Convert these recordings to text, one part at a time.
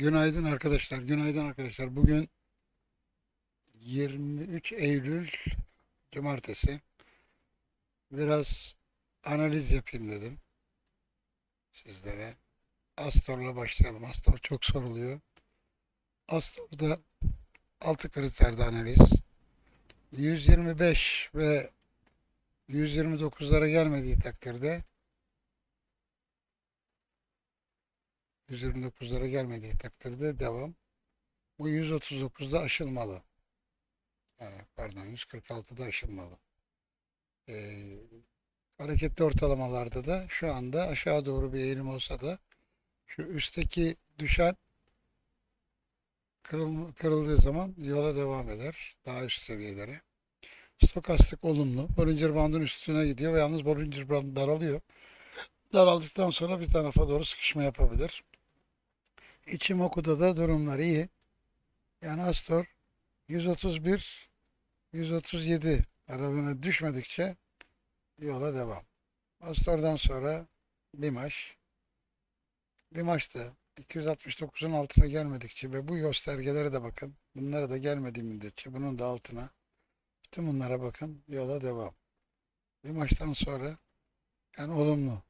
Günaydın arkadaşlar. Günaydın arkadaşlar. Bugün 23 Eylül Cumartesi. Biraz analiz yapayım dedim sizlere. Astor'la başlayalım. Astor çok soruluyor. Astor'da altı kriterde analiz. 125 ve 129'lara gelmediği takdirde 129'lara gelmediği takdirde devam. Bu 139'da aşılmalı. Yani pardon 146'da aşılmalı. Ee, hareketli ortalamalarda da şu anda aşağı doğru bir eğilim olsa da şu üstteki düşen kırıl, kırıldığı zaman yola devam eder. Daha üst seviyelere. Stokastik olumlu. Bollinger Band'ın üstüne gidiyor ve yalnız Bollinger Band daralıyor. Daraldıktan sonra bir tarafa doğru sıkışma yapabilir. İçimoku'da da durumlar iyi. Yani Astor 131 137 aralığına düşmedikçe yola devam. Astor'dan sonra Limaş. Limaş da 269'un altına gelmedikçe ve bu göstergelere de bakın. Bunlara da gelmediği müddetçe bunun da altına bütün bunlara bakın. Yola devam. Limaş'tan sonra yani olumlu.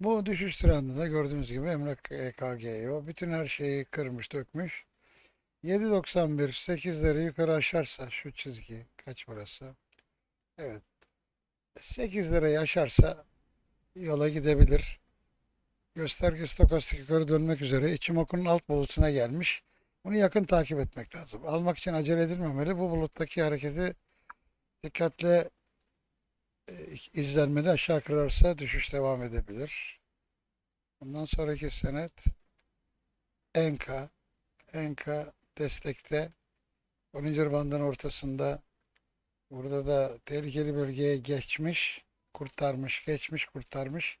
Bu düşüş trendinde gördüğünüz gibi Emlak EKG'yi bütün her şeyi kırmış dökmüş. 7.91 8'leri yukarı aşarsa şu çizgi kaç burası? Evet. 8 lirayı aşarsa yola gidebilir. Gösterge stokastik yukarı dönmek üzere. İçimoku'nun alt bulutuna gelmiş. Bunu yakın takip etmek lazım. Almak için acele edilmemeli. Bu buluttaki hareketi dikkatle izlenmeli. Aşağı kırarsa düşüş devam edebilir. Bundan sonraki senet Enka. Enka destekte. Bollinger bandın ortasında burada da tehlikeli bölgeye geçmiş, kurtarmış, geçmiş, kurtarmış.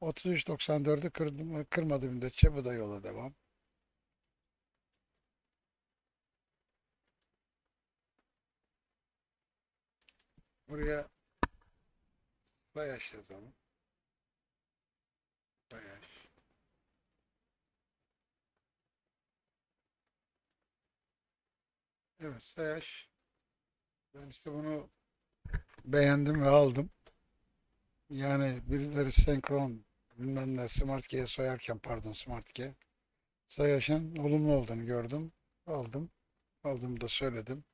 33.94'ü kırdı, kırmadı müddetçe bu da yola devam. Buraya Bayaş yazalım. Bayaş. Evet, Sayaş. Ben işte bunu beğendim ve aldım. Yani birileri senkron bilmem ne Smart G'ye soyarken pardon Smart G Sayaş'ın olumlu olduğunu gördüm. Aldım. Aldım da söyledim.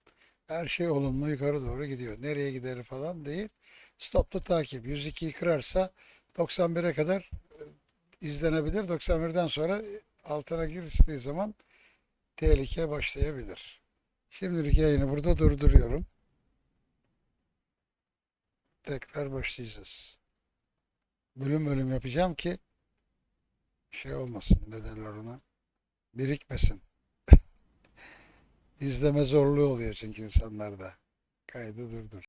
Her şey olumlu yukarı doğru gidiyor. Nereye gider falan değil. Stoplu takip. 102'yi kırarsa 91'e kadar e, izlenebilir. 91'den sonra altına girdiği zaman tehlike başlayabilir. Şimdilik yayını burada durduruyorum. Tekrar başlayacağız. Bölüm bölüm yapacağım ki şey olmasın ne derler ona birikmesin. İzleme zorluğu oluyor çünkü insanlarda. Kaydı durdur.